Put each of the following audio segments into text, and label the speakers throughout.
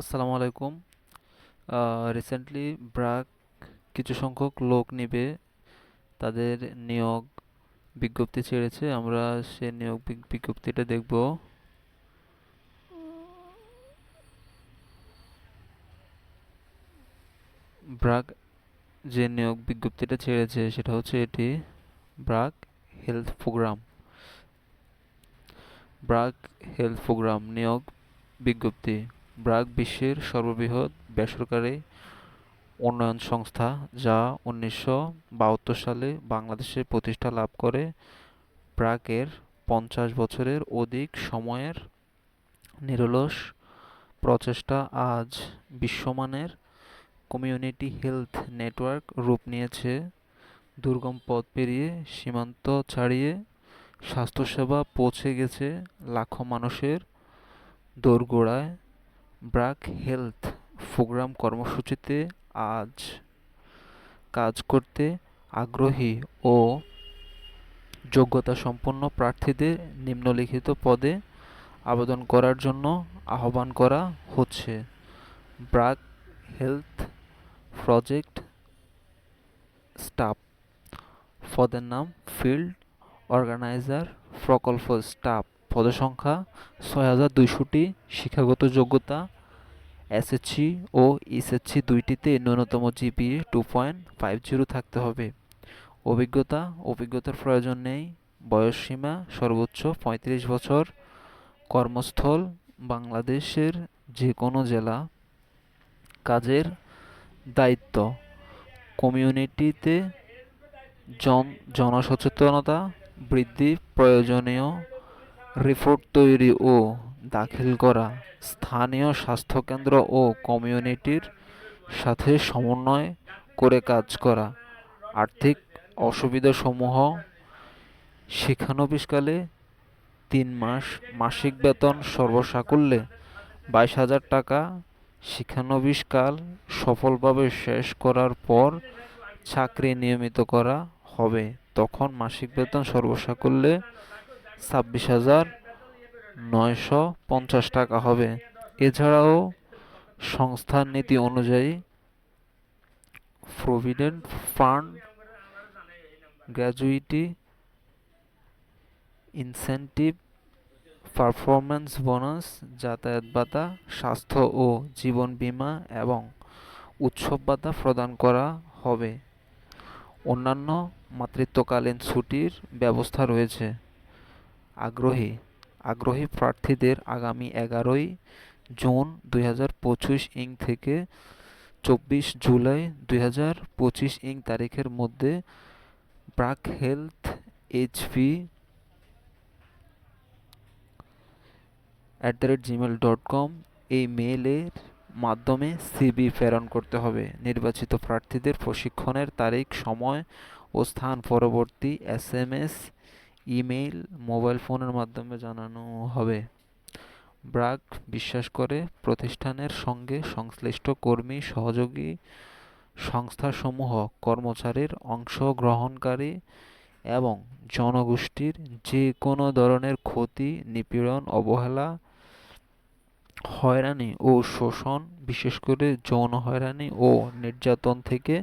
Speaker 1: আসসালামু আলাইকুম। রিসেন্টলি ব্র্যাক কিছু সংখ্যক লোক নিবে, তাদের নিয়োগ বিজ্ঞপ্তি ছেড়েছে, আমরা সে নিয়োগ বিজ্ঞপ্তিটা দেখব। ব্র্যাক যে নিয়োগ বিজ্ঞপ্তিটা ছেড়েছে, সেটা হচ্ছে এটি BRAC health program. BRAC health program নিয়োগ বিজ্ঞপ্তি। ব্র্যাক বিশ্বের সর্ববৃহৎ বেসরকারি উন্নয়ন সংস্থা যা উনিশশো বাহাত্তর সালে বাংলাদেশে প্রতিষ্ঠা লাভ করে। ব্র্যাকের পঞ্চাশ বছরের অধিক সময়ের নিরলস প্রচেষ্টা আজ বিশ্বমানের কমিউনিটি হেলথ নেটওয়ার্ক রূপ নিয়েছে। দুর্গম পথ পেরিয়ে সীমান্ত ছাড়িয়ে স্বাস্থ্যসেবা পৌঁছে গেছে লাখো মানুষের দোরগোড়ায়। ব্র্যাক হেলথ প্রোগ্রাম কর্মসূচিতে আজ কাজ করতে আগ্রহী ও যোগ্যতা সম্পন্ন প্রার্থীদের নিম্নলিখিত পদে আবেদন করার জন্য আহ্বান করা হচ্ছে। ব্র্যাক হেলথ প্রজেক্ট স্টাফ পদের নাম ফিল্ড অর্গানাইজার প্রকল্প স্টাফ। পদসংখ্যা ছয় হাজার দুইশোটি, শিক্ষাগত যোগ্যতা এসএসসি ও এসএসসি দুইটিতে ন্যূনতম GPA two point five zero থাকতে হবে। অভিজ্ঞতা, অভিজ্ঞতার প্রয়োজন নেই বয়সসীমা সর্বোচ্চ পঁয়ত্রিশ বছর, কর্মস্থল বাংলাদেশের যে কোনো জেলা। কাজের দায়িত্ব, কমিউনিটিতে জন, জনসচেতনতা বৃদ্ধি প্রয়োজনীয় রিপোর্ট তৈরি ও দাখিল করা স্থানীয় স্বাস্থ্যকেন্দ্র ও কমিউনিটির সাথে সমন্বয় করে কাজ করা। আর্থিক অসুবিধাসমূহ শিক্ষানবিশকালে তিন মাস মাসিক বেতন সর্বসাকুল্যে বাইশ হাজার টাকা। শিক্ষানবিশকাল সফলভাবে শেষ করার পর চাকরি নিয়মিত করা হবে। তখন মাসিক বেতন সর্বসাকুল্যে ছাব্বিশ হাজার নয়শো পঞ্চাশ টাকা হবে। এছাড়াও সংস্থার নীতি অনুযায়ী provident fund gratuity incentive performance bonus যাতায়াত ভাতা, স্বাস্থ্য ও জীবন বীমা এবং উৎসব ভাতা প্রদান করা হবে। অন্যান্য মাতৃত্বকালীন ছুটির ব্যবস্থা রয়েছে। আগ্রহী। আগ্রহী প্রার্থীদের আগামী এগারোই জুন দুই হাজার পঁচিশ ইং থেকে চব্বিশ জুলাই দুই হাজার পঁচিশ ইং তারিখের মধ্যে BRAC health HP at the rate Gmail dot com এই মেলের মাধ্যমে সিবি প্রেরণ করতে হবে। নির্বাচিত প্রার্থীদের প্রশিক্ষণের তারিখ, সময় ও স্থান পরবর্তী S M S email, mobile ফোনের মাধ্যমে জানানো হবে। ব্রাক বিশ্বাস করে, প্রতিষ্ঠানের সঙ্গে সংশ্লিষ্ট কর্মী, সহযোগী সংস্থাসমূহ, কর্মচারীর অংশগ্রহণকারী এবং জনগোষ্ঠীর যে কোনো ধরনের ক্ষতি, নিপীড়ন, অবহেলা, হয়রানি ও শোষণ, বিশেষ করে যৌন হয়রানি ও নির্যাতন থেকে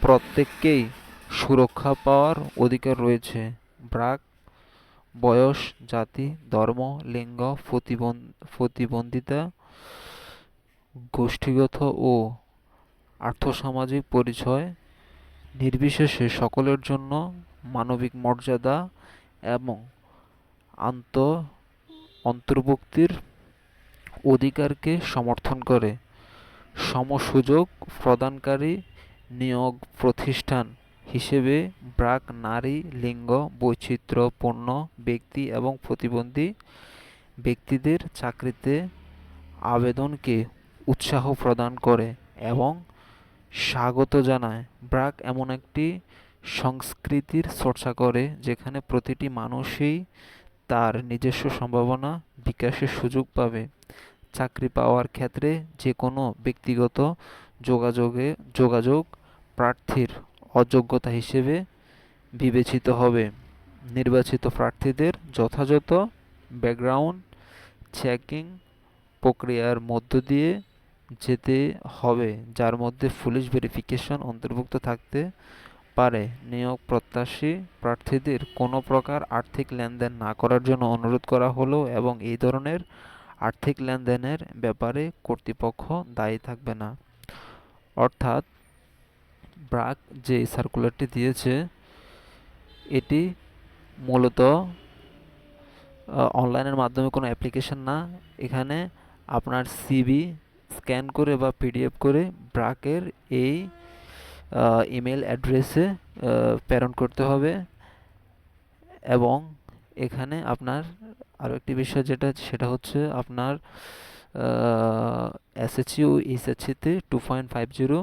Speaker 1: প্রত্যেককেই সুরক্ষা পাওয়ার অধিকার রয়েছে। ব্রাক, বয়স, জাতি, ধর্ম, লিঙ্গ প্রতিবন্ধিতা, গোষ্ঠীগত ও আর্থসামাজিক পরিচয়, নির্বিশেষে সকলের জন্য মানবিক মর্যাদা এবং আন্ত, অন্তর্ভুক্তির অধিকারকে সমর্থন করে। সমসুযোগ প্রদানকারী নিয়োগ প্রতিষ্ঠান হিসেবে ব্রাক নারী, লিঙ্গ, বৈচিত্র্যপূর্ণ ব্যক্তি এবং প্রতিবন্ধী ব্যক্তিদের চাকরিতে আবেদনকে উৎসাহ প্রদান করে এবং স্বাগত জানায়। ব্রাক এমন একটি সংস্কৃতির চর্চা করে যেখানে প্রতিটি মানুষই তার নিজস্ব সম্ভাবনা বিকাশের সুযোগ পাবে। চাকরি পাওয়ার ক্ষেত্রে যে কোনো ব্যক্তিগত যোগাযোগে যোগাযোগ প্রার্থীর অযোগ্যতা হিসেবে বিবেচিত হবে। নির্বাচিত প্রার্থীদের যথাযথ ব্যাকগ্রাউন্ড চেকিং প্রক্রিয়ার মধ্য দিয়ে যেতে হবে, যার মধ্যে পুলিশ ভেরিফিকেশন অন্তর্ভুক্ত থাকতে পারে। নিয়োগ প্রত্যাশী প্রার্থীদের কোনো প্রকার আর্থিক লেনদেন না করার জন্য অনুরোধ করা হলো এবং এই ধরনের আর্থিক লেনদেনের ব্যাপারে কর্তৃপক্ষ দায়ী থাকবে না। অর্থাৎ ব্রাক যে সার্কুলারটি দিয়েছে, এটি মূলত অনলাইনের মাধ্যমে কোনো অ্যাপ্লিকেশন না। এখানে আপনার সিবি স্ক্যান করে বা পিডিএফ করে ব্রাকের এই ইমেল অ্যাড্রেসে প্রেরণ করতে হবে। এবং এখানে আপনার আরও একটি বিষয় যেটা, সেটা হচ্ছে আপনার এসএসসি ও এইচএসসিতে টু পয়েন্ট ফাইভ জিরো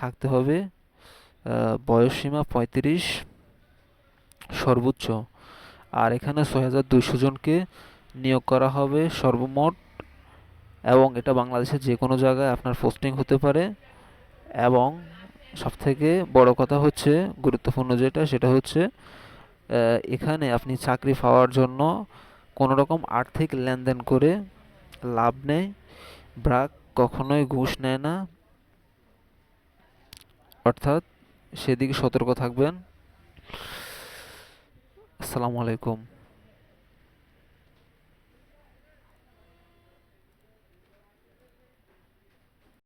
Speaker 1: থাকতে হবে। বয়সসীমা পঁয়ত্রিশ, সর্বোচ্চ। আর এখানে ছয় হাজার দুইশো জনকে নিয়োগ করা হবে সর্বমোট এবং এটা বাংলাদেশের যে কোনো জায়গায় আপনার পোস্টিং হতে পারে এবং সবথেকে বড় কথা হচ্ছে, গুরুত্বপূর্ণ যেটা, সেটা হচ্ছে এখানে আপনি চাকরি পাওয়ার জন্য কোনো রকম আর্থিক লেনদেন করে লাভ নেই, ব্রাক কখনোই ঘুষ নেয় না। অর্থাৎ সেদিকে সতর্ক থাকবেন। আসসালামু আলাইকুম।